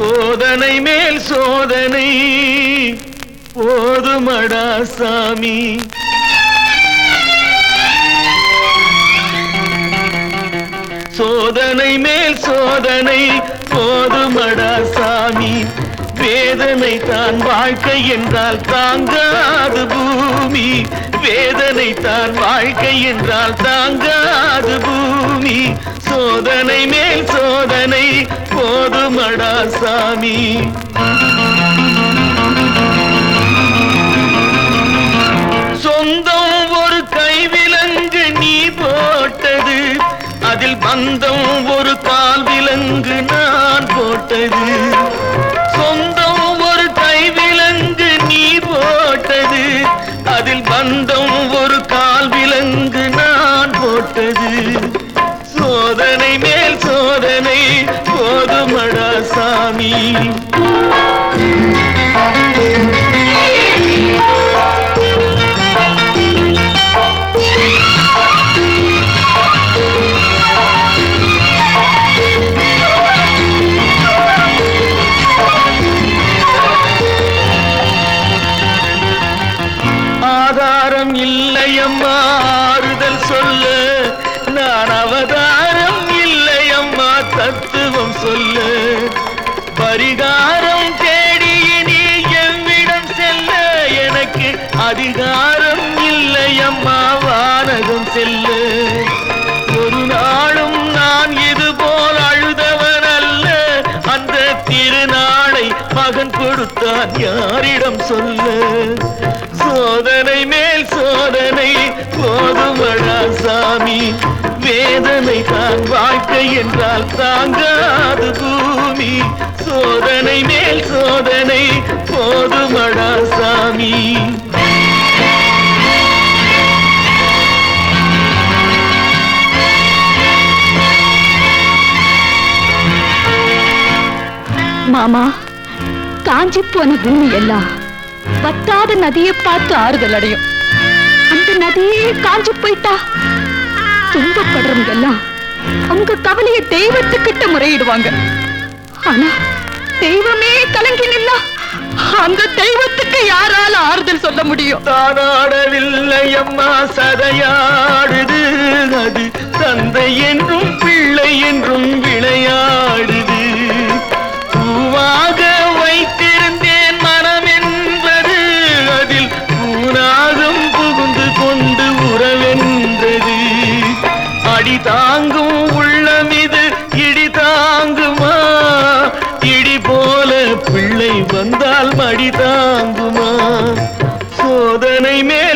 சோதனை மேல் சோதனை. போதுமடா சாமி. சோதனை மேல் சோதனை போதுமடா சாமி. வேதனை தான் வாழ்க்கை என்றால் தாங்காது பூமி. வேதனை தான் வாழ்க்கை என்றால் தாங்காது பூமி. சோதனை மேல் சோதனை சாமி சொந்தம் ஒரு கைவிலங்கு நீ போட்டது அதில் பந்தம் ஒரு கால் விலங்கு நான் போட்டது. சாமி. ஆதாரம் இல்லையம்மா ஆறுதல் சொல்ல நான் அவதான் பரிகாரம் தேடி நீ எவ்விடம் செல்ல? எனக்கு அதிகாரம் இல்லை அம்மா வானகம் செல்ல. ஒரு நாளும் நான் இது போல் அழுதவன் அல்ல அந்த திருநாளை மகன் கொடுத்தான் யாரிடம் சொல்ல? சோதனை மேல் சோதனை போதுமடா சாமி. வேதனை தான் வாழ்க்கை என்றால் தாங்காது பூமி. சோதனை மேல் சோதனை போதுமடா சாமி. மாமா காஞ்சி போன பூமி எல்லாம் வத்தாத நதியை பார்த்து ஆறுதல் அடையும். அந்த நதியே காஞ்சி போயிட்டா? துன்பப்படுறவங்க எல்லாம் அவங்க கவலையை தெய்வத்துக்கிட்ட முறையிடுவாங்க. ஆனா தெய்வமே கலங்கி நின்னா அந்த தெய்வத்துக்கு யாரால ஆறுதல் சொல்ல முடியும்? தானாடவில்லை அம்மா சதையாடுது அது தந்தை என்றும் பிள்ளை என்றும் விளையாடுது. பூவாக வைத்திருந்தேன் மனம் என்பது அதில் பூனாகம் புகுந்து கொண்டு உறவென்றது. அடி தாங்கும் தாங்குமா? சோதனை மே